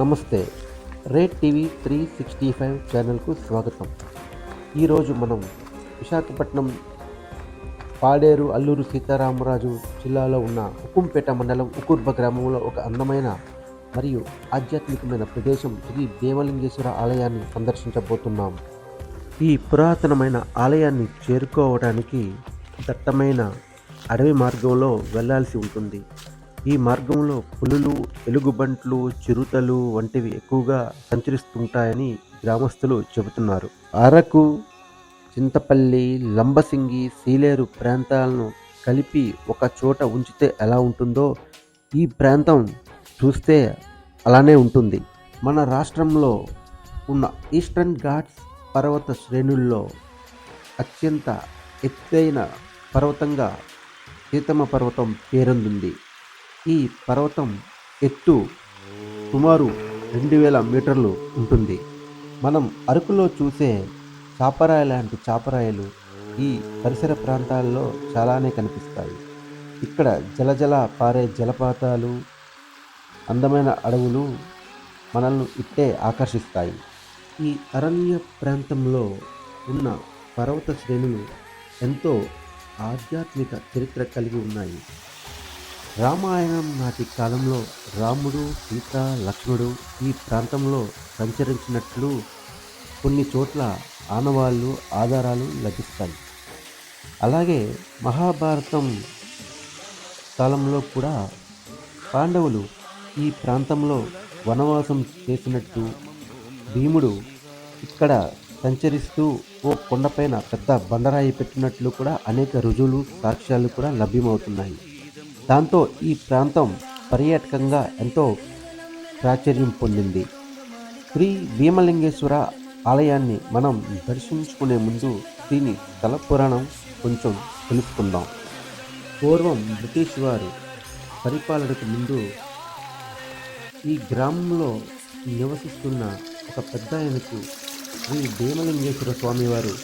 నమస్తే. Rate TV three sixty five ఛానల్కు స్వాగతం. ఈరోజు మనం విశాఖపట్నం పాడేరు అల్లూరు సీతారామరాజు జిల్లాలో ఉన్న ఉక్కుంపేట మండలం ఉకుర్బ గ్రామంలో ఒక అందమైన మరియు ఆధ్యాత్మికమైన ప్రదేశం శ్రీ దేవలింగేశ్వర ఆలయాన్ని సందర్శించబోతున్నాం. ఈ పురాతనమైన ఆలయాన్ని చేరుకోవడానికి దట్టమైన అడవి మార్గంలో వెళ్ళాల్సి ఉంటుంది. ఈ మార్గంలో పులులు ఎలుగుబంట్లు చిరుతలు వంటివి ఎక్కువగా సంచరిస్తుంటాయని గ్రామస్తులు చెబుతున్నారు. అరకు చింతపల్లి లంబసింగి సీలేరు ప్రాంతాలను కలిపి ఒక చోట ఉంచితే ఎలా ఉంటుందో ఈ ప్రాంతం చూస్తే అలానే ఉంటుంది. మన రాష్ట్రంలో ఉన్న ఈస్టర్న్ ఘాట్స్ పర్వత శ్రేణుల్లో అత్యంత ఎత్తైన పర్వతంగా సీతమ్మ పర్వతం పేరొందింది. ఈ పర్వతం ఎత్తు సుమారు రెండు వేల మీటర్లు ఉంటుంది. మనం అరకులో చూసే చాపరాయి లాంటి చాపరాయలు ఈ పరిసర ప్రాంతాల్లో చాలానే కనిపిస్తాయి. ఇక్కడ జలజల పారే జలపాతాలు అందమైన అడవులు మనల్ని ఇట్టే ఆకర్షిస్తాయి. ఈ అరణ్య ప్రాంతంలో ఉన్న పర్వత శ్రేణులు ఎంతో ఆధ్యాత్మిక చరిత్ర కలిగి ఉన్నాయి. రామాయణం నాటి కాలంలో రాముడు సీత లక్ష్మణుడు ఈ ప్రాంతంలో సంచరించినట్లు కొన్ని చోట్ల ఆనవాళ్ళు ఆధారాలు లభిస్తాయి. అలాగే మహాభారతం కాలంలో కూడా పాండవులు ఈ ప్రాంతంలో వనవాసం చేసినట్టు భీముడు ఇక్కడ సంచరిస్తూ ఓ కొండపైన పెద్ద బండరాయి పెట్టినట్లు కూడా అనేక రుజువులు సాక్ష్యాలు కూడా లభ్యమవుతున్నాయి. దాంతో ఈ ప్రాంతం పర్యాటకంగా ఎంతో ప్రాచుర్యం పొందింది. శ్రీ భీమలింగేశ్వర ఆలయాన్ని మనం దర్శించుకునే ముందు దీని స్థల పురాణం కొంచెం తెలుసుకుందాం. పూర్వం బ్రిటిష్ వారు పరిపాలనకు ముందు ఈ గ్రామంలో నివసిస్తున్న ఒక పెద్ద ఆయనకు శ్రీ భీమలింగేశ్వర స్వామివారు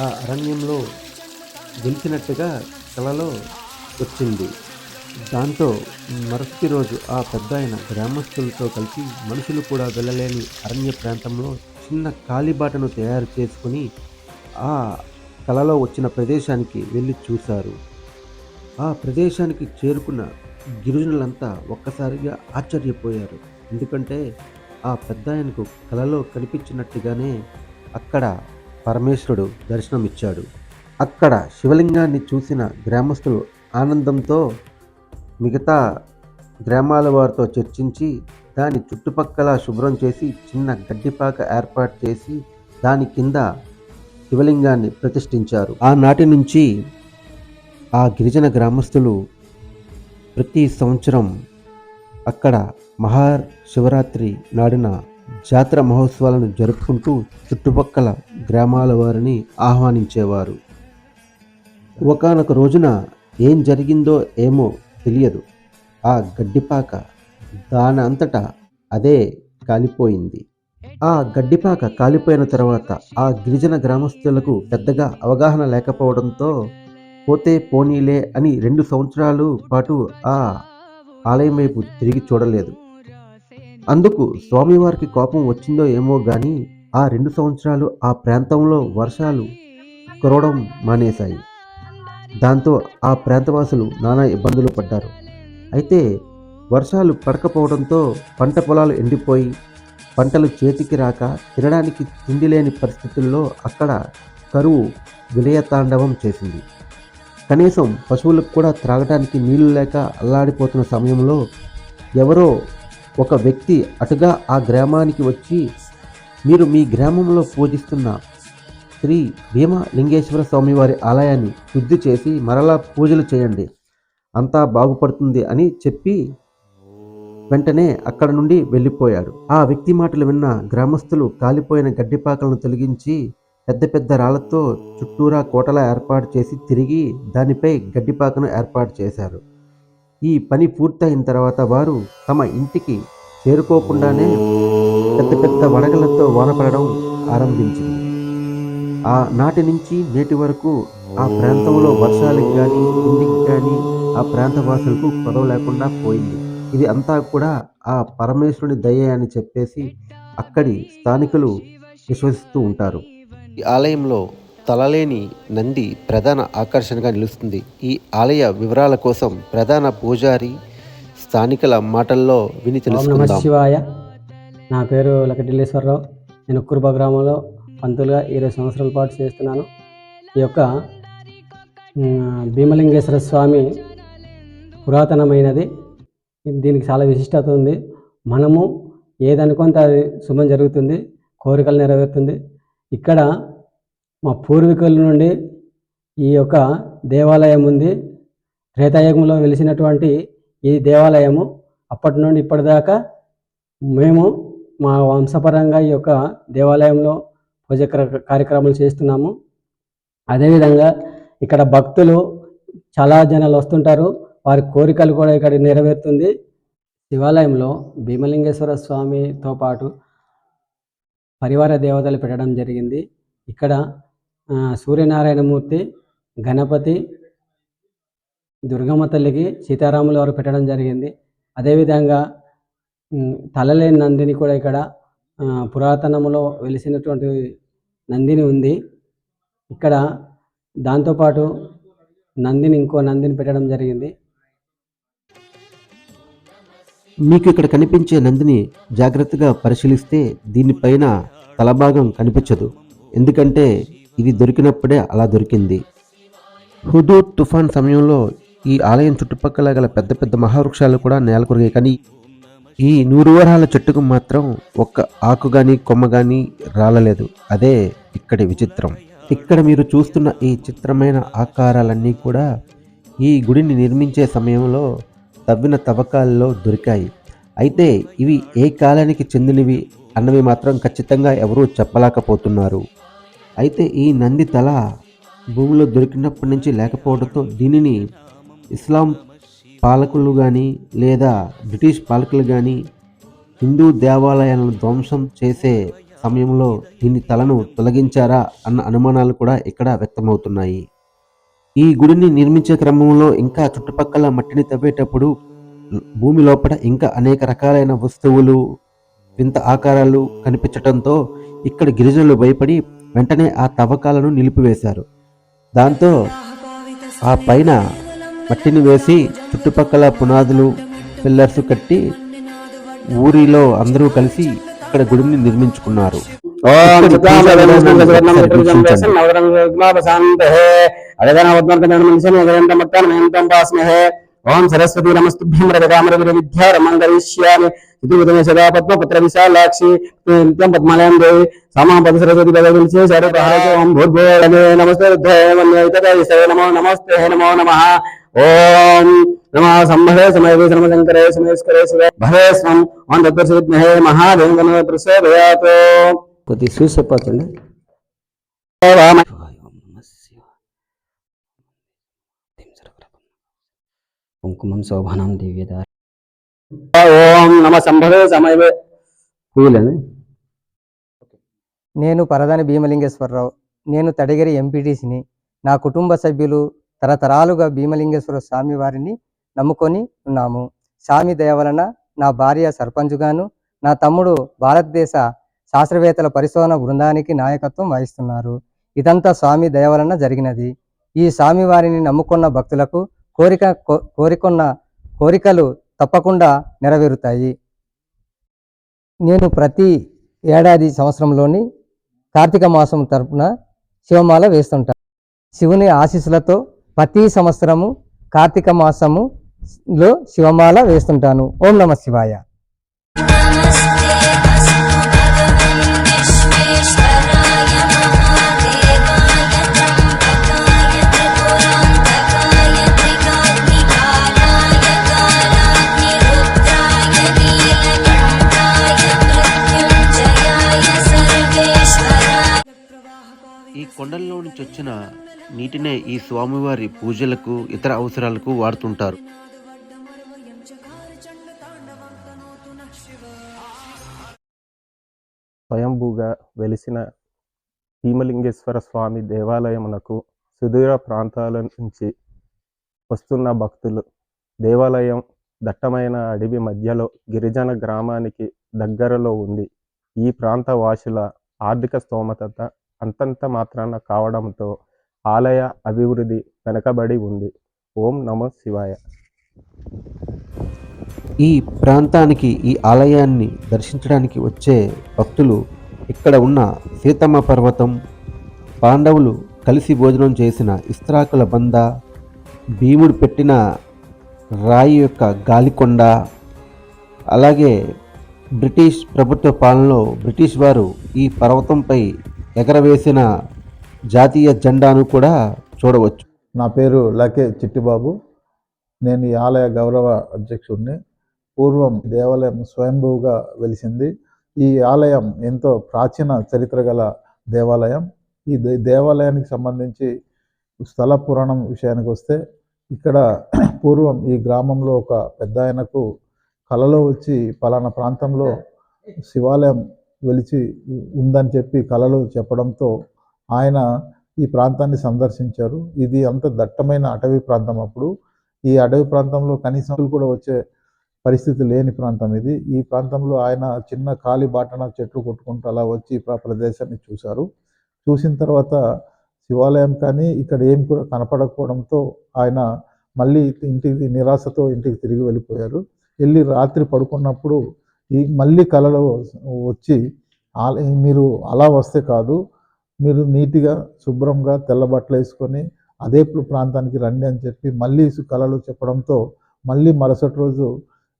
ఆ అరణ్యంలో గెలిచినట్టుగా కలలో వచ్చింది. దాంతో మరుసటి రోజు ఆ పెద్ద ఆయన గ్రామస్తులతో కలిసి మనుషులు కూడా వెళ్ళలేని అరణ్య ప్రాంతంలో చిన్న కాలిబాటను తయారు చేసుకుని ఆ కలలో వచ్చిన ప్రదేశానికి వెళ్ళి చూశారు. ఆ ప్రదేశానికి చేరుకున్న గిరిజనులంతా ఒక్కసారిగా ఆశ్చర్యపోయారు. ఎందుకంటే ఆ పెద్ద ఆయనకు కలలో కనిపించినట్టుగానే అక్కడ పరమేశ్వరుడు దర్శనమిచ్చాడు. అక్కడ శివలింగాన్ని చూసిన గ్రామస్తులు ఆనందంతో మిగతా గ్రామాల వారితో చర్చించి దాని చుట్టుపక్కల శుభ్రం చేసి చిన్న గడ్డిపాక ఏర్పాటు చేసి దాని కింద శివలింగాన్ని ప్రతిష్ఠించారు. ఆనాటి నుంచి ఆ గిరిజన గ్రామస్తులు ప్రతి సంవత్సరం అక్కడ మహా శివరాత్రి నాడిన జాతర మహోత్సవాలను జరుపుకుంటూ చుట్టుపక్కల గ్రామాల వారిని ఆహ్వానించేవారు. ఒకనొక రోజున ఏం జరిగిందో ఏమో తెలియదు. ఆ గడ్డిపాక దాని అంతటా అదే కాలిపోయింది. ఆ గడ్డిపాక కాలిపోయిన తర్వాత ఆ గిరిజన గ్రామస్తులకు పెద్దగా అవగాహన లేకపోవడంతో పోతే పోనీలే అని రెండు సంవత్సరాలు పాటు ఆ ఆలయం వైపు తిరిగి చూడలేదు. అందుకు స్వామివారికి కోపం వచ్చిందో ఏమో గాని ఆ రెండు సంవత్సరాలు ఆ ప్రాంతంలో వర్షాలు కురవడం మానేశాయి. దాంతో ఆ ప్రాంతవాసులు నానా ఇబ్బందులు పడ్డారు. అయితే వర్షాలు పడకపోవడంతో పంట పొలాలు ఎండిపోయి పంటలు చేతికి రాక తినడానికి తిండి లేని పరిస్థితుల్లో అక్కడ కరువు విలయతాండవం చేసింది. కనీసం పశువులకు కూడా త్రాగడానికి నీళ్ళు లేక అల్లాడిపోతున్న సమయంలో ఎవరో ఒక వ్యక్తి అటుగా ఆ గ్రామానికి వచ్చి మీరు మీ గ్రామంలో పూజిస్తున్న శ్రీ భీమలింగేశ్వర స్వామివారి ఆలయాన్ని శుద్ధి చేసి మరలా పూజలు చేయండి. అంతా బాగుపడుతుంది అని చెప్పి వెంటనే అక్కడ నుండి వెళ్ళిపోయాడు ఆ వ్యక్తి మాటలు విన్న గ్రామస్తులు కాలిపోయిన గడ్డిపాకలను తొలగించి పెద్ద పెద్ద రాళ్ళతో చుట్టూరా కోటలా ఏర్పాటు చేసి తిరిగి దానిపై గడ్డిపాకను ఏర్పాటు చేశారు. ఈ పని పూర్తయిన తర్వాత వారు తమ ఇంటికి చేరుకోకుండానే పెద్ద పెద్ద వడగలతో వాన పడడం ఆరంభించింది. ఆ నాటి నుంచి నేటి వరకు ఆ ప్రాంతంలో వర్షాలకు కానీ ఇంటికి కానీ ఆ ప్రాంత వాసులకు కొదవ లేకుండా పోయింది. ఇది అంతా కూడా ఆ పరమేశ్వరుని దయ అని చెప్పేసి అక్కడి స్థానికులు విశ్వసిస్తూ ఉంటారు. ఈ ఆలయంలో తలలేని నంది ప్రధాన ఆకర్షణగా నిలుస్తుంది. ఈ ఆలయ వివరాల కోసం ప్రధాన పూజారి స్థానికుల మాటల్లో విని తెలుసుకుందాం. శివాయ. నా పేరు లకటిల్లేశ్వరరావు. నేను కురుబ గ్రామంలో పంతులుగా ఇరవై సంవత్సరాల పాటు చేస్తున్నాను. ఈ యొక్క భీమలింగేశ్వర స్వామి పురాతనమైనది. దీనికి చాలా విశిష్టత ఉంది. మనము ఏదనుకుంటే అది శుభం జరుగుతుంది కోరికలు నెరవేరుతుంది. ఇక్కడ మా పూర్వీకుల నుండి ఈ యొక్క దేవాలయం ఉంది. త్రేతాయుగంలో వెలిసినటువంటి ఈ దేవాలయము అప్పటి నుండి ఇప్పటిదాకా మేము మా వంశపరంగా ఈ యొక్క దేవాలయంలో పూజ కార్యక్రమాలు చేస్తున్నాము. అదేవిధంగా ఇక్కడ భక్తులు చాలా జనాలు వస్తుంటారు. వారి కోరికలు కూడా ఇక్కడ నెరవేరుతుంది. శివాలయంలో భీమలింగేశ్వర స్వామితో పాటు పరివార దేవతలు పెట్టడం జరిగింది. ఇక్కడ సూర్యనారాయణమూర్తి గణపతి దుర్గమ్మ తల్లికి సీతారాముల వారు పెట్టడం జరిగింది. అదేవిధంగా తలలేని నందిని కూడా ఇక్కడ పురాతనములో వెలిసినటువంటి నందిని ఉంది. ఇక్కడ దాంతోపాటు నందిని ఇంకో నందిని పెట్టడం జరిగింది. మీకు ఇక్కడ కనిపించే నందిని జాగ్రత్తగా పరిశీలిస్తే దీనిపైన తలభాగం కనిపించదు. ఎందుకంటే ఇది దొరికినప్పుడే అలా దొరికింది. హుదూర్ తుఫాన్ సమయంలో ఈ ఆలయం చుట్టుపక్కల గల పెద్ద పెద్ద మహావృక్షాలు కూడా నేలకొరిగాయి. కానీ ఈ నూరువరాల చెట్టుకు మాత్రం ఒక్క ఆకు గాని కొమ్మ గాని రాలలేదు. అదే ఇక్కడి విచిత్రం. ఇక్కడ మీరు చూస్తున్న ఈ చిత్రమైన ఆకారాలన్నీ కూడా ఈ గుడిని నిర్మించే సమయంలో తవ్విన తవ్వకాల్లో దొరికాయి. అయితే ఇవి ఏ కాలానికి చెందినవి అన్నవి మాత్రం ఖచ్చితంగా ఎవరూ చెప్పలేకపోతున్నారు. అయితే ఈ నంది తల భూమిలో దొరికినప్పటి నుంచి లేకపోవడంతో దీనిని ఇస్లాం పాలకులు కానీ లేదా బ్రిటిష్ పాలకులు కానీ హిందూ దేవాలయాలను ధ్వంసం చేసే సమయంలో దీని తలను తొలగించారా అన్న అనుమానాలు కూడా ఇక్కడ వ్యక్తమవుతున్నాయి. ఈ గుడిని నిర్మించే క్రమంలో ఇంకా చుట్టుపక్కల మట్టిని తవ్వేటప్పుడు భూమి లోపల ఇంకా అనేక రకాలైన వస్తువులు వింత ఆకారాలు కనిపించడంతో ఇక్కడ గిరిజనులు భయపడి వెంటనే ఆ తవ్వకాలను నిలిపివేశారు. దాంతో ఆ పైన మట్టిని వేసి చుట్టుపక్కల పునాదులు పిల్లర్స్ కట్టి ఊరిలో అందరూ కలిసి ఇక్కడ గుడిని నిర్మించుకున్నారు. ఓం సరస్వతి నమస్తుభ్యం రఘురామరఘుర విద్యారమంగళిష్యామి ఇతివిధమే సదా పద్మపుత్ర విశాలాక్షి. నిత్యం పద్మాలయం దేవి. సమాపద సరస్వతి భగవతి శరపహార ఓం భూర్భోళనే నమస్తే రుద్రమన్యైతదే నమో నమస్తే నమో నమః. ఓం నమః సంభరే సమయవే సమశంకరే సమేశ్వరే శివ. భరే స్వం ఓం తత్వసిద్మహే మహాదేవ ప్రసోదయాత్ కొద్ది కుంకుమం శోభనం దివ్యదార ఓం నమ సంభవే సమయవే పూలండి నేను పరదాని భీమలింగేశ్వరరావు. నేను తడిగరి ఎంపీటీసీని నా కుటుంబ సభ్యులు తరతరాలుగా భీమలింగేశ్వర స్వామి వారిని నమ్ముకొని ఉన్నాము. స్వామి దయ వలన నా భార్య సర్పంచుగాను నా తమ్ముడు భారతదేశ శాస్త్రవేత్తల పరిశోధన బృందానికి నాయకత్వం వహిస్తున్నారు. ఇదంతా స్వామి దయ వలన జరిగినది. ఈ స్వామి వారిని నమ్ముకున్న భక్తులకు కోరిక కో- కోరికున్న కోరికలు తప్పకుండా నెరవేరుతాయి. నేను ప్రతి ఏడాది సంవత్సరంలోని కార్తీక మాసం తరపున శివమాల వేస్తుంటాను. శివుని ఆశీస్సులతో ప్రతి సంవత్సరము కార్తీక మాసములో శివమాల వేస్తుంటాను. ఓం నమ శివాయ. ఈ కొండల్లో నుంచి వచ్చిన నీటినే ఈ స్వామివారి పూజలకు ఇతర అవసరాలకు వాడుతుంటారు. స్వయంభూగా వెలిసిన భీమలింగేశ్వర స్వామి దేవాలయమునకు సుదూర ప్రాంతాల నుంచి వస్తున్న భక్తులు దేవాలయం దట్టమైన అడవి మధ్యలో గిరిజన గ్రామానికి దగ్గరలో ఉంది. ఈ ప్రాంత వాసుల ఆర్థిక స్తోమత అంతంత మాత్రాన కావడంతో ఆలయ అభివృద్ధి వెనకబడి ఉంది. ఓం నమ శివాయ. ఈ ప్రాంతానికి ఈ ఆలయాన్ని దర్శించడానికి వచ్చే భక్తులు ఇక్కడ ఉన్న సీతమ్మ పర్వతం పాండవులు కలిసి భోజనం చేసిన ఇస్త్రాకుల బంద భీముడు పెట్టిన రాయి యొక్క గాలికొండ అలాగే బ్రిటిష్ ప్రభుత్వ పాలనలో బ్రిటిష్ వారు ఈ పర్వతంపై ఎగరవేసిన జాతీయ జెండాను కూడా చూడవచ్చు. నా పేరు లకే చిట్టిబాబు. నేను ఈ ఆలయ గౌరవ అధ్యక్షుడిని. పూర్వం దేవాలయం స్వయంభూగా వెలిసింది. ఈ ఆలయం ఎంతో ప్రాచీన చరిత్ర గల దేవాలయం. ఈ దే- దేవాలయానికి సంబంధించి స్థల పురాణం విషయానికి వస్తే ఇక్కడ పూర్వం ఈ గ్రామంలో ఒక పెద్ద ఆయనకు కలలో వచ్చి పలానా ప్రాంతంలో శివాలయం వెలిచి ఉందని చెప్పి కళలు చెప్పడంతో ఆయన ఈ ప్రాంతాన్ని సందర్శించారు. ఇది అంత దట్టమైన అటవీ ప్రాంతం అప్పుడు. ఈ అడవి ప్రాంతంలో కనీసం కూడా వచ్చే పరిస్థితి లేని ప్రాంతం ఇది. ఈ ప్రాంతంలో ఆయన చిన్న ఖాళీ బాటన చెట్లు కొట్టుకుంటూ అలా వచ్చి ప్రదేశాన్ని చూశారు. చూసిన తర్వాత శివాలయం కానీ ఇక్కడ ఏం కూడా కనపడకపోవడంతో ఆయన మళ్ళీ ఇంటికి నిరాశతో ఇంటికి తిరిగి వెళ్ళిపోయారు. వెళ్ళి రాత్రి పడుకున్నప్పుడు ఈ మళ్ళీ కలలో వచ్చి మీరు అలా వస్తే కాదు మీరు నీట్గా శుభ్రంగా తెల్ల బట్టలు వేసుకొని అదే ప్రాంతానికి రండి అని చెప్పి మళ్ళీ కళలు చెప్పడంతో మళ్ళీ మరుసటి రోజు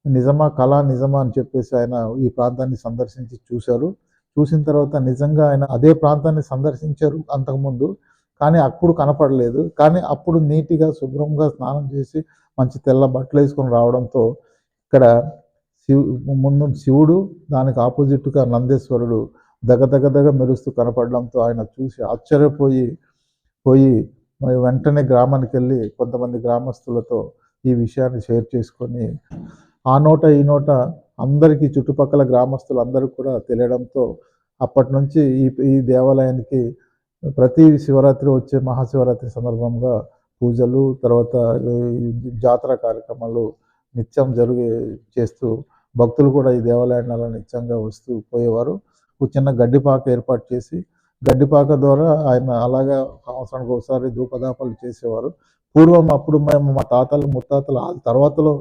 నిజమా కళ నిజమా అని చెప్పేసి ఆయన ఈ ప్రాంతాన్ని సందర్శించి చూశారు. చూసిన తర్వాత నిజంగా ఆయన అదే ప్రాంతాన్ని సందర్శించారు అంతకుముందు. కానీ అప్పుడు కనపడలేదు. కానీ అప్పుడు నీట్గా శుభ్రంగా స్నానం చేసి మంచి తెల్ల బట్టలు వేసుకొని రావడంతో ఇక్కడ శివు ముందు శివుడు దానికి ఆపోజిట్గా నందేశ్వరుడు దగ దగ దగ మెరుస్తూ కనపడడంతో ఆయన చూసి ఆశ్చర్యపోయి పోయి మరి వెంటనే గ్రామానికి వెళ్ళి కొంతమంది గ్రామస్తులతో ఈ విషయాన్ని షేర్ చేసుకొని ఆ నోట ఈ నోట అందరికీ చుట్టుపక్కల గ్రామస్తులు అందరూ కూడా తెలియడంతో అప్పటి నుంచి ఈ ఈ దేవాలయానికి ప్రతి శివరాత్రి వచ్చే మహాశివరాత్రి సందర్భంగా పూజలు తర్వాత జాతర కార్యక్రమాలు నిత్యం జరిగే చేస్తూ భక్తులు కూడా ఈ దేవాలయాన్ని అలా నిత్యంగా వస్తూ పోయేవారు. ఒక చిన్న గడ్డిపాక ఏర్పాటు చేసి గడ్డిపాక ద్వారా ఆయన అలాగా సంవత్సరానికి ఒకసారి ధూపదాపాలు చేసేవారు. పూర్వం అప్పుడు మేము మా తాతలు ముత్తాతలు ఆ తర్వాతలో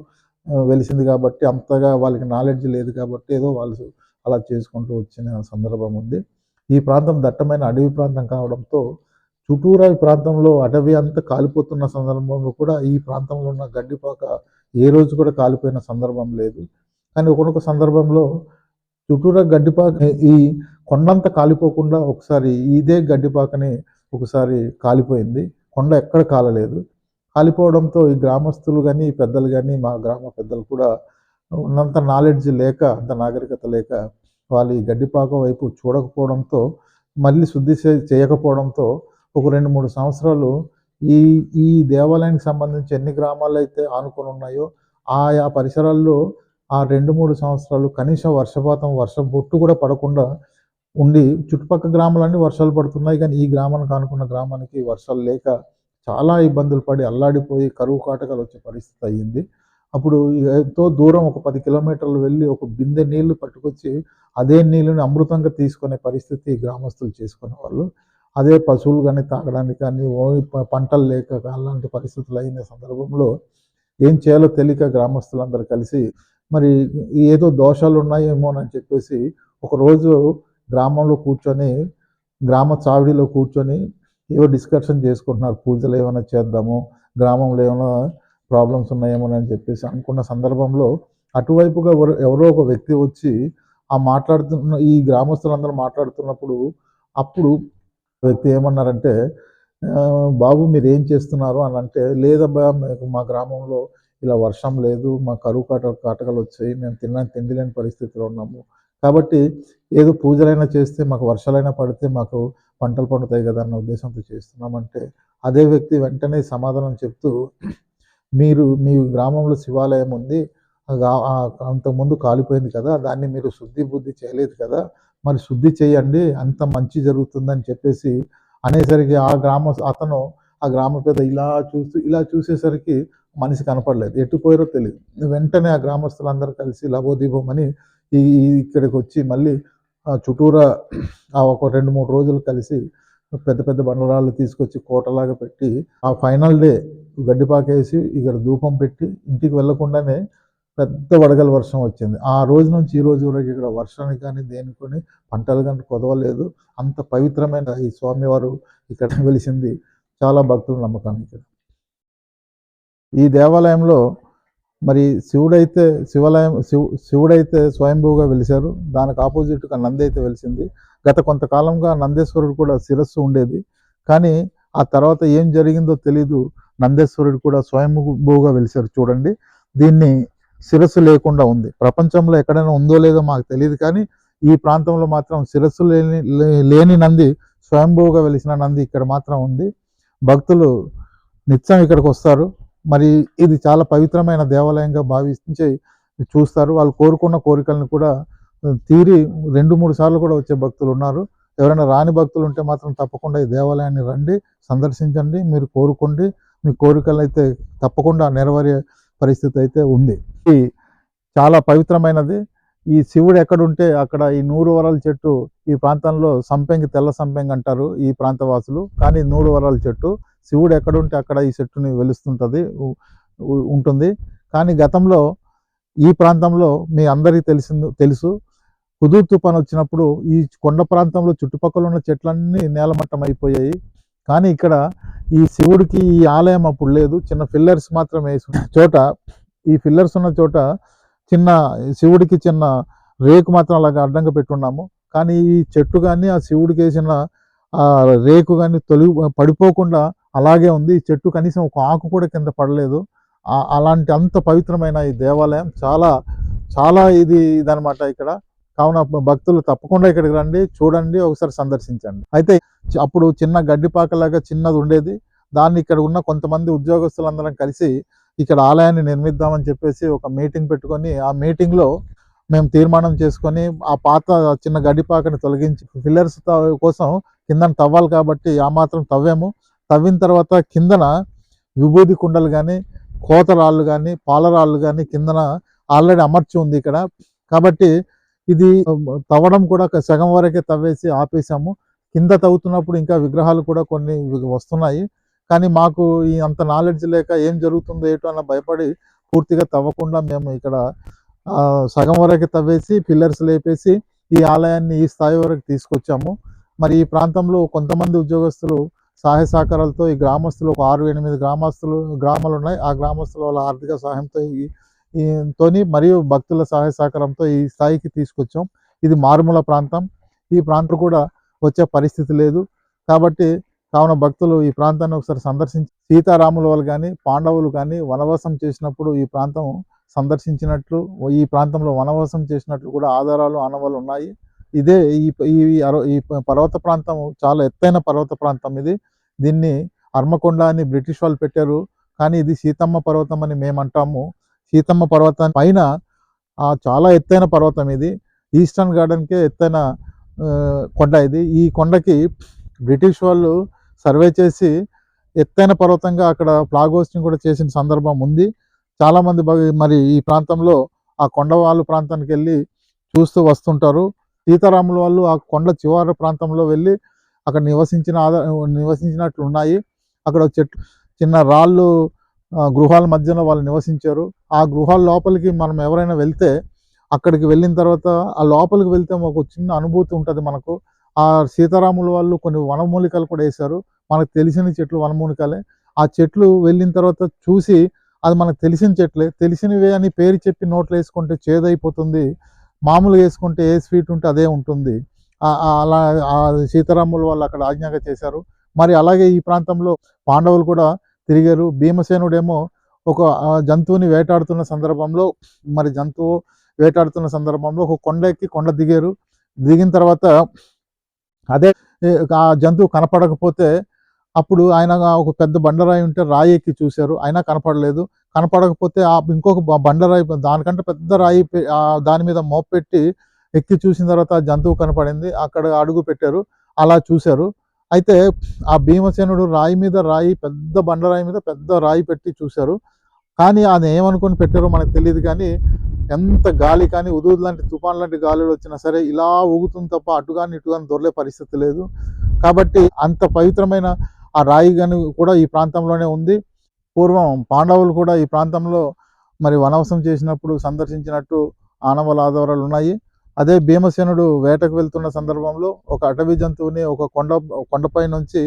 వెలిసింది కాబట్టి అంతగా వాళ్ళకి నాలెడ్జ్ లేదు కాబట్టి ఏదో వాళ్ళు అలా చేసుకుంటూ వచ్చిన సందర్భం ఉంది. ఈ ప్రాంతం దట్టమైన అడవి ప్రాంతం కావడంతో చుట్టూరా ఈ ప్రాంతంలో అటవీ అంతా కాలిపోతున్న సందర్భంలో కూడా ఈ ప్రాంతంలో ఉన్న గడ్డిపాక ఏ రోజు కూడా కాలిపోయిన సందర్భం లేదు. కానీ ఒకనొక సందర్భంలో చుట్టూరా గడ్డిపాక ఈ కొండంత కాలిపోకుండా ఒకసారి ఇదే గడ్డిపాకని ఒకసారి కాలిపోయింది. కొండ ఎక్కడ కాలలేదు. కాలిపోవడంతో ఈ గ్రామస్తులు కానీ పెద్దలు కానీ మా గ్రామ పెద్దలు కూడా ఉన్నంత నాలెడ్జ్ లేక అంత నాగరికత లేక వాళ్ళు ఈ గడ్డిపాక వైపు చూడకపోవడంతో మళ్ళీ శుద్ధి చేయకపోవడంతో ఒక రెండు మూడు సంవత్సరాలు ఈ ఈ దేవాలయానికి సంబంధించి ఎన్ని గ్రామాలు అయితే ఆనుకొని ఉన్నాయో ఆయా పరిసరాల్లో ఆ రెండు మూడు సంవత్సరాలు కనీసం వర్షపాతం వర్షం బొట్టు కూడా పడకుండా ఉండి చుట్టుపక్కల గ్రామాలన్నీ వర్షాలు పడుతున్నాయి. కానీ ఈ గ్రామానికి అనుకున్న గ్రామానికి వర్షాలు లేక చాలా ఇబ్బందులు పడి అల్లాడిపోయి కరువు కాటకాలు వచ్చే పరిస్థితి అయ్యింది. అప్పుడు ఎంతో దూరం ఒక పది కిలోమీటర్లు వెళ్ళి ఒక బిందె నీళ్ళు పట్టుకొచ్చి అదే నీళ్ళని అమృతంగా తీసుకునే పరిస్థితి గ్రామస్తులు చేసుకునే వాళ్ళు. అదే పశువులు కానీ తాగడానికి కానీ ఓ పంటలు లేక అలాంటి పరిస్థితులు అయిన సందర్భంలో ఏం చేయాలో తెలియక గ్రామస్తులందరూ కలిసి మరి ఏదో దోషాలు ఉన్నాయేమోనని చెప్పేసి ఒకరోజు గ్రామంలో కూర్చొని గ్రామ చావిడిలో కూర్చొని ఏవో డిస్కషన్ చేసుకుంటున్నారు. పూజలు ఏమైనా చేద్దాము గ్రామంలో ఏమైనా ప్రాబ్లమ్స్ ఉన్నాయేమోనని చెప్పేసి అనుకున్న సందర్భంలో అటువైపుగా ఎవరో ఎవరో ఒక వ్యక్తి వచ్చి ఆ మాట్లాడుతున్న ఈ గ్రామస్తులందరూ మాట్లాడుతున్నప్పుడు అప్పుడు వ్యక్తి ఏమన్నారంటే బాబు మీరు ఏం చేస్తున్నారు? అని అంటే లేదబ్బా మాకు మా గ్రామంలో ఇలా వర్షం లేదు మా కరువు కాట కాటకాలు వచ్చాయి మేము తిన్న తిండి లేని పరిస్థితిలో ఉన్నాము. కాబట్టి ఏదో పూజలైనా చేస్తే మాకు వర్షాలైనా పడితే మాకు పంటలు పండుతాయి కదా అన్న ఉద్దేశంతో చేస్తున్నామంటే అదే వ్యక్తి వెంటనే సమాధానం చెప్తూ మీరు మీ గ్రామంలో శివాలయం ఉంది అంతకుముందు కాలిపోయింది కదా దాన్ని మీరు శుద్ధి బుద్ధి చేయలేదు కదా మరి శుద్ధి చేయండి అంత మంచి జరుగుతుందని చెప్పేసి అనేసరికి ఆ గ్రామ అతను ఆ గ్రామ పెద్ద ఇలా చూస్తూ ఇలా చూసేసరికి మనిషి కనపడలేదు. ఎటు పోయారో తెలియదు. వెంటనే ఆ గ్రామస్తులందరూ కలిసి లబోదీపమని ఈ ఇక్కడికి వచ్చి మళ్ళీ ఆ చుట్టూరా ఆ ఒక రెండు మూడు రోజులు కలిసి పెద్ద పెద్ద బండరాళ్ళు తీసుకొచ్చి కోటలాగా పెట్టి ఆ ఫైనల్ డే గడ్డిపాకేసి ఇక్కడ ధూపం పెట్టి ఇంటికి వెళ్ళకుండానే పెద్ద వడగల వర్షం వచ్చింది. ఆ రోజు నుంచి ఈ రోజు వరకు ఇక్కడ వర్షానికి కానీ దేనికి పంటలు కానీ కొదవలేదు. అంత పవిత్రమైన ఈ స్వామివారు ఇక్కడ వెలిసింది. చాలా భక్తుల నమ్మకం ఇక్కడ ఈ దేవాలయంలో మరి శివుడైతే శివాలయం శివు శివుడైతే స్వయంభూగా వెలిశారు. దానికి ఆపోజిట్గా నంది అయితే వెలిసింది. గత కొంతకాలంగా నందేశ్వరుడు కూడా శిరస్సు ఉండేది. కానీ ఆ తర్వాత ఏం జరిగిందో తెలీదు. నందేశ్వరుడు కూడా స్వయంభూగా వెలిశారు చూడండి. దీన్ని శిరస్సు లేకుండా ఉంది. ప్రపంచంలో ఎక్కడైనా ఉందో లేదో మాకు తెలియదు కానీ ఈ ప్రాంతంలో మాత్రం శిరస్సు లేని లేని నంది స్వయంభూగా వెలిసిన నంది ఇక్కడ మాత్రం ఉంది. భక్తులు నిత్యం ఇక్కడికి వస్తారు. మరి ఇది చాలా పవిత్రమైన దేవాలయంగా భావించి చూస్తారు. వాళ్ళు కోరుకున్న కోరికలను కూడా తీరి రెండు మూడు సార్లు కూడా వచ్చే భక్తులు ఉన్నారు. ఎవరైనా రాని భక్తులు ఉంటే మాత్రం తప్పకుండా ఈ దేవాలయాన్ని రండి సందర్శించండి మీరు కోరుకోండి. మీ కోరికలు అయితే తప్పకుండా నెరవేరే పరిస్థితి అయితే ఉంది. ఇది చాలా పవిత్రమైనది. ఈ శివుడు ఎక్కడుంటే అక్కడ ఈ నూరు వరాల చెట్టు ఈ ప్రాంతంలో సంపెంగి తెల్ల సంపెంగి అంటారు ఈ ప్రాంతవాసులు. కానీ నూరు వరాల చెట్టు శివుడు ఎక్కడుంటే అక్కడ ఈ చెట్టుని వెలుస్తుంటుంది ఉంటుంది. కానీ గతంలో ఈ ప్రాంతంలో మీ అందరికీ తెలిసింది తెలుసు. కుదురు తుఫాన్ వచ్చినప్పుడు ఈ కొండ ప్రాంతంలో చుట్టుపక్కల ఉన్న చెట్లన్నీ నేలమట్టం అయిపోయాయి కానీ ఇక్కడ ఈ శివుడికి ఈ ఆలయం అప్పుడు లేదు. చిన్న ఫిల్లర్స్ మాత్రమే వేసి చోట ఈ ఫిల్లర్స్ ఉన్న చోట చిన్న శివుడికి చిన్న రేకు మాత్రం అలాగా అడ్డంగా పెట్టున్నాము. కానీ ఈ చెట్టు కానీ ఆ శివుడికి వేసిన ఆ రేకు కానీ తొలి పడిపోకుండా అలాగే ఉంది. ఈ చెట్టు కనీసం ఒక ఆకు కూడా కింద పడలేదు. ఆ- అలాంటి అంత పవిత్రమైన ఈ దేవాలయం చాలా చాలా ఇది ఇదనమాట ఇక్కడ. కావున భక్తులు తప్పకుండా ఇక్కడికి రండి చూడండి ఒకసారి సందర్శించండి. అయితే అప్పుడు చిన్న గడ్డిపాకలాగా చిన్నది ఉండేది. దాన్ని ఇక్కడ ఉన్న కొంతమంది ఉద్యోగస్తులందరం కలిసి ఇక్కడ ఆలయాన్ని నిర్మిద్దామని చెప్పేసి ఒక మీటింగ్ పెట్టుకొని ఆ మీటింగ్లో మేము తీర్మానం చేసుకొని ఆ పాత చిన్న గడిపాకని తొలగించి పిల్లర్స్ కోసం కిందన తవ్వాలి కాబట్టి ఆ మాత్రం తవ్వాము. తవ్విన తర్వాత కిందన విభూది కుండలు కానీ కోతరాళ్ళు కానీ పాలరాళ్ళు కానీ కిందన ఆల్రెడీ అమర్చి ఉంది ఇక్కడ. కాబట్టి ఇది తవ్వడం కూడా సగం వరకే తవ్వేసి ఆపేసాము. కింద తవ్వుతున్నప్పుడు ఇంకా విగ్రహాలు కూడా కొన్ని వస్తున్నాయి. కానీ మాకు ఈ అంత నాలెడ్జ్ లేక ఏం జరుగుతుందో ఏటో అన్న భయపడి పూర్తిగా తవ్వకుండా మేము ఇక్కడ సగం వరకు తవ్వేసి పిల్లర్స్ లేపేసి ఈ ఆలయాన్ని ఈ స్థాయి వరకు తీసుకొచ్చాము. మరి ఈ ప్రాంతంలో కొంతమంది ఉద్యోగస్తులు సహాయ సహకారాలతో ఈ గ్రామస్తులు ఒక ఆరు ఎనిమిది గ్రామస్తులు గ్రామాలు ఉన్నాయి. ఆ గ్రామస్తుల వాళ్ళ ఆర్థిక సహాయంతో ఈ తోని మరియు భక్తుల సహాయ సహకారంతో ఈ స్థాయికి తీసుకొచ్చాం. ఇది మారుమూల ప్రాంతం. ఈ ప్రాంతం కూడా వచ్చే పరిస్థితి లేదు. కాబట్టి కావున భక్తులు ఈ ప్రాంతాన్ని ఒకసారి సందర్శించి సీతారాముల వాళ్ళు కానీ పాండవులు కానీ వనవాసం చేసినప్పుడు ఈ ప్రాంతం సందర్శించినట్లు ఈ ప్రాంతంలో వనవాసం చేసినట్లు కూడా ఆధారాలు ఆనవాళ్ళు ఉన్నాయి. ఇదే ఈ ఈ ఈ పర్వత ప్రాంతం చాలా ఎత్తైన పర్వత ప్రాంతం ఇది. దీన్ని హర్మకొండ అని బ్రిటిష్ వాళ్ళు పెట్టారు. కానీ ఇది సీతమ్మ పర్వతం అని మేము అంటాము సీతమ్మ పర్వతం పైన చాలా ఎత్తైన పర్వతం ఇది. ఈస్టర్న్ గార్డెన్కే ఎత్తైన కొండ ఇది. ఈ కొండకి బ్రిటిష్ వాళ్ళు సర్వే చేసి ఎత్తైన పర్వతంగా అక్కడ ఫ్లాగ్ హోస్టింగ్ కూడా చేసిన సందర్భం ఉంది. చాలామంది మరి ఈ ప్రాంతంలో ఆ కొండవాళ్ళు ప్రాంతానికి వెళ్ళి చూస్తూ వస్తుంటారు. సీతారాముల వాళ్ళు ఆ కొండ చివరి ప్రాంతంలో వెళ్ళి అక్కడ నివసించిన ఆధార నివసించినట్లు ఉన్నాయి. అక్కడ చెట్లు చిన్న రాళ్ళు గృహాల మధ్యలో వాళ్ళు నివసించారు. ఆ గృహాల లోపలికి మనం ఎవరైనా వెళ్తే అక్కడికి వెళ్ళిన తర్వాత ఆ లోపలికి వెళ్తే ఒక చిన్న అనుభూతి ఉంటుంది మనకు. ఆ సీతారాముల వాళ్ళు కొన్ని వనమూలికలు కూడా వేశారు. మనకు తెలిసిన చెట్లు వనమూలికలే. ఆ చెట్లు వెళ్ళిన తర్వాత చూసి అది మనకు తెలిసిన చెట్లే. తెలిసినవే అని పేరు చెప్పి నోట్లో వేసుకుంటే చేదైపోతుంది. మామూలుగా వేసుకుంటే ఏ స్వీట్ ఉంటే అదే ఉంటుంది. అలా ఆ సీతారాముల వాళ్ళు అక్కడ ఆజ్ఞాగా చేశారు. మరి అలాగే ఈ ప్రాంతంలో పాండవులు కూడా తిరిగారు. భీమసేనుడేమో ఒక జంతువుని వేటాడుతున్న సందర్భంలో మరి జంతువు వేటాడుతున్న సందర్భంలో ఒక కొండ ఎక్కి కొండ దిగారు. దిగిన తర్వాత అదే ఆ జంతువు కనపడకపోతే అప్పుడు ఆయన ఒక పెద్ద బండరాయి ఉంటే రాయి ఎక్కి చూశారు. అయినా కనపడలేదు. కనపడకపోతే ఆ ఇంకొక బండరాయి దానికంటే పెద్ద రాయి దాని మీద మోపెట్టి ఎక్కి చూసిన తర్వాత ఆ జంతువు కనపడింది. అక్కడ అడుగు పెట్టారు. అలా చూశారు. అయితే ఆ భీమసేనుడు రాయి మీద రాయి పెద్ద బండరాయి మీద పెద్ద రాయి పెట్టి చూశారు. కానీ అది ఏమనుకొని పెట్టారో మనకు తెలియదు కానీ ఎంత గాలి కానీ ఉదూదు లాంటి తుఫాన్ లాంటి గాలులు వచ్చినా సరే ఇలా ఊగుతుంది తప్ప అటు కానీ ఇటు కానీ దొరలే పరిస్థితి లేదు. కాబట్టి అంత పవిత్రమైన ఆ రాయి గని కూడా ఈ ప్రాంతంలోనే ఉంది. పూర్వం పాండవులు కూడా ఈ ప్రాంతంలో మరి వనవసం చేసినప్పుడు సందర్శించినట్టు ఆనవల ఆధారాలు ఉన్నాయి. అదే భీమసేనుడు వేటకు వెళ్తున్న సందర్భంలో ఒక అటవీ జంతువుని ఒక కొండ కొండపై నుంచి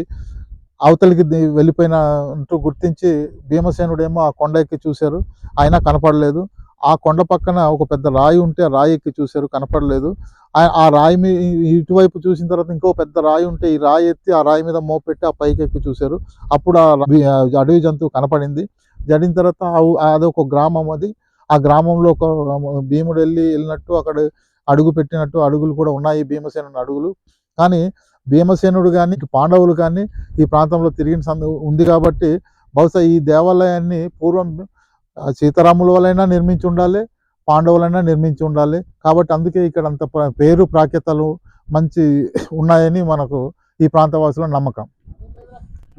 అవతలికి వెళ్ళిపోయినట్టు గుర్తించి భీమసేనుడేమో ఆ కొండ ఎక్కి చూశారు. అయినా కనపడలేదు. ఆ కొండ పక్కన ఒక పెద్ద రాయి ఉంటే రాయి ఎక్కి చూశారు. కనపడలేదు. ఆ- రాయి మీ ఇటువైపు చూసిన తర్వాత ఇంకో పెద్ద రాయి ఉంటే ఈ రాయి ఎత్తి ఆ రాయి మీద మోపెట్టి ఆ పైకి ఎక్కి చూశారు. అప్పుడు ఆ అడవి జంతువు కనపడింది. జడిన తర్వాత అది అదొక గ్రామం అది. ఆ గ్రామంలో ఒక భీముడు వెళ్ళి వెళ్ళినట్టు అక్కడ అడుగు పెట్టినట్టు అడుగులు కూడా ఉన్నాయి భీమసేనుడి అడుగులు. కానీ భీమసేనుడు కానీ పాండవులు కానీ ఈ ప్రాంతంలో తిరిగిన సంద ఉంది కాబట్టి బహుశా ఈ దేవాలయాన్ని పూర్వం సీతారాముల వలైనా నిర్మించి ఉండాలి. పాండవులైనా నిర్మించి ఉండాలి. కాబట్టి అందుకే ఇక్కడ అంత పేరు ప్రాఖ్యతలు మంచి ఉన్నాయని మనకు ఈ ప్రాంతవాసుల నమ్మకం.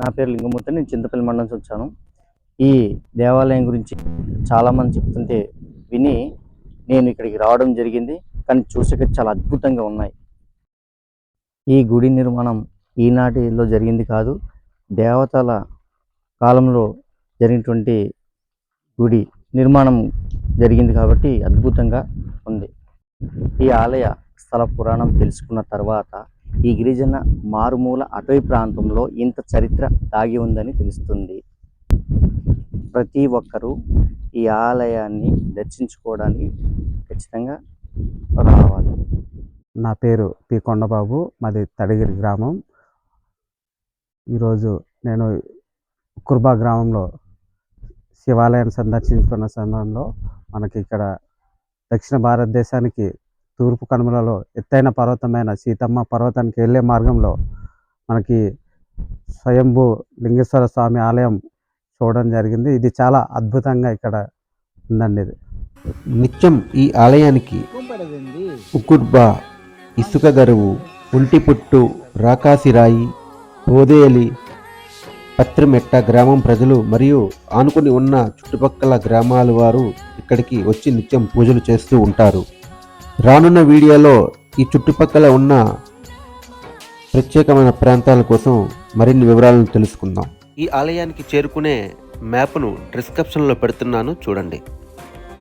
నా పేరు లింగమూర్తి నేను చింతపల్లి మండలం నుంచి వచ్చాను. ఈ దేవాలయం గురించి చాలామంది చెప్తుంటే విని నేను ఇక్కడికి రావడం జరిగింది. కానీ చూసాక చాలా అద్భుతంగా ఉన్నాయి. ఈ గుడి నిర్మాణం ఈనాటిలో జరిగింది కాదు. దేవతల కాలంలో జరిగినటువంటి గుడి నిర్మాణం జరిగింది కాబట్టి అద్భుతంగా ఉంది. ఈ ఆలయ స్థల పురాణం తెలుసుకున్న తర్వాత ఈ గిరిజన మారుమూల అటవీ ప్రాంతంలో ఇంత చరిత్ర దాగి ఉందని తెలుస్తుంది. ప్రతి ఒక్కరూ ఈ ఆలయాన్ని దర్శించుకోవడానికి ఖచ్చితంగా రావాలి. నా పేరు పి. కొండబాబు. మాది తడిగిరి గ్రామం. ఈరోజు నేను కుర్బా గ్రామంలో శివాలయాన్ని సందర్శించుకున్న సమయంలో మనకి ఇక్కడ దక్షిణ భారతదేశానికి తూర్పు కనుమలలో ఎత్తైన పర్వతమైన సీతమ్మ పర్వతానికి వెళ్ళే మార్గంలో మనకి స్వయంభూ లింగేశ్వర స్వామి ఆలయం చూడడం జరిగింది. ఇది చాలా అద్భుతంగా ఇక్కడ ఉందండి ఇది. నిత్యం ఈ ఆలయానికి ఉకుడ్బా ఇసుక గరువు ఒంటిపుట్టు రాకాసిరాయి ఓదేలి పత్రిమెట్ట గ్రామం ప్రజలు మరియు ఆనుకుని ఉన్న చుట్టుపక్కల గ్రామాల వారు ఇక్కడికి వచ్చి నిత్యం పూజలు చేస్తూ ఉంటారు. రానున్న వీడియోలో ఈ చుట్టుపక్కల ఉన్న ప్రత్యేకమైన ప్రాంతాల కోసం మరిన్ని వివరాలను తెలుసుకుందాం. ఈ ఆలయానికి చేరుకునే మ్యాప్ను డిస్క్రిప్షన్లో పెడుతున్నాను. చూడండి.